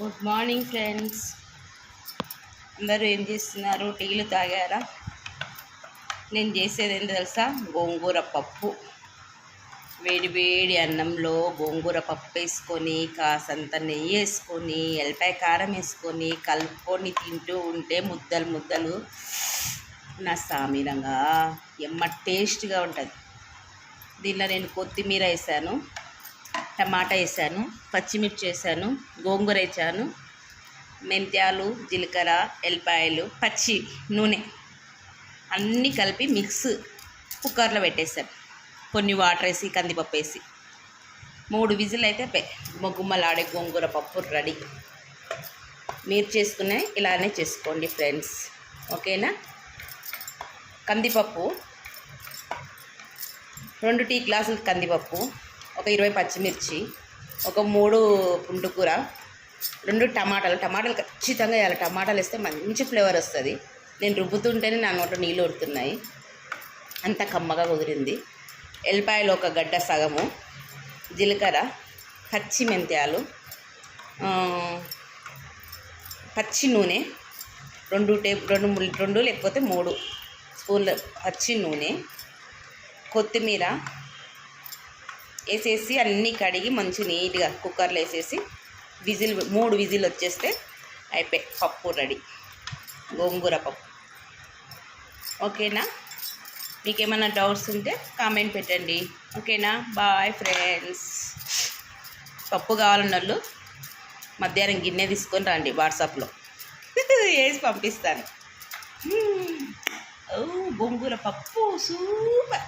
Good morning friends అందరూ ఏం చేస్తున్నారు? టీలు తాగారా? నేను చేసేది ఏంటి తెలుసా? గోంగూర పప్పు. వేడి వేడి అన్నంలో గోంగూర పప్పు వేసుకొని కాసంత నెయ్యి వేసుకొని ఎల్లిపాయ కారం వేసుకొని కలుపుకొని తింటూ ఉంటే ముద్దలు ముద్దలు నా సామీరంగా ఎమ్మ టేస్ట్గా ఉంటుంది. దీనిలో నేను కొత్తిమీర వేసాను. టమాటా వేసాను పచ్చిమిర్చి వేసాను గోంగూర వేసాను మెంత్యాలు జీలకర్ర ఎల్లిపాయలు పచ్చి నూనె అన్నీ కలిపి మిక్స్ కుక్కర్లో పెట్టేశాను. కొన్ని వాటర్ వేసి కందిపప్పు వేసి. మూడు విజిల్ అయితే పె గోంగూర పప్పు రెడీ. మీరు చేసుకునే ఇలానే చేసుకోండి ఫ్రెండ్స్. ఓకేనా? కందిపప్పు రెండు టీ గ్లాసులు కందిపప్పు ఒక ఇరవై పచ్చిమిర్చి ఒక మూడు పుంటుకూర రెండు టమాటాలు. టమాటాలు ఖచ్చితంగా వేయాలి. టమాటాలు వేస్తే మంచి ఫ్లేవర్ వస్తుంది. నేను రుబ్బుతుంటేనే నా నోట నీళ్ళు ఉడుతున్నాయి అంత కమ్మగా కుదిరింది. ఎల్లిపాయలు ఒక గడ్డ సగము జీలకర్ర పచ్చి మెంత్యాలు పచ్చి నూనె రెండు టేబుల్ రెండు రెండు లేకపోతే మూడు స్పూన్ల పచ్చి నూనె కొత్తిమీర వేసేసి అన్నీ కడిగి మంచి నీట్గా కుక్కర్లో వేసేసి విజిల్ మూడు విజిల్ వచ్చేస్తే అయిపోయి పప్పు రెడీ. గోంగూర పప్పు. ఓకేనా? మీకు ఏమైనా డౌట్స్ ఉంటే కామెంట్ పెట్టండి. ఓకేనా? Bye friends. పప్పు కావాలన్న వాళ్ళు మధ్యాహ్నం గిన్నె తీసుకొని రండి వాట్సాప్లో. వేసి పంపిస్తాను. ఓ గోంగూర పప్పు సూపర్.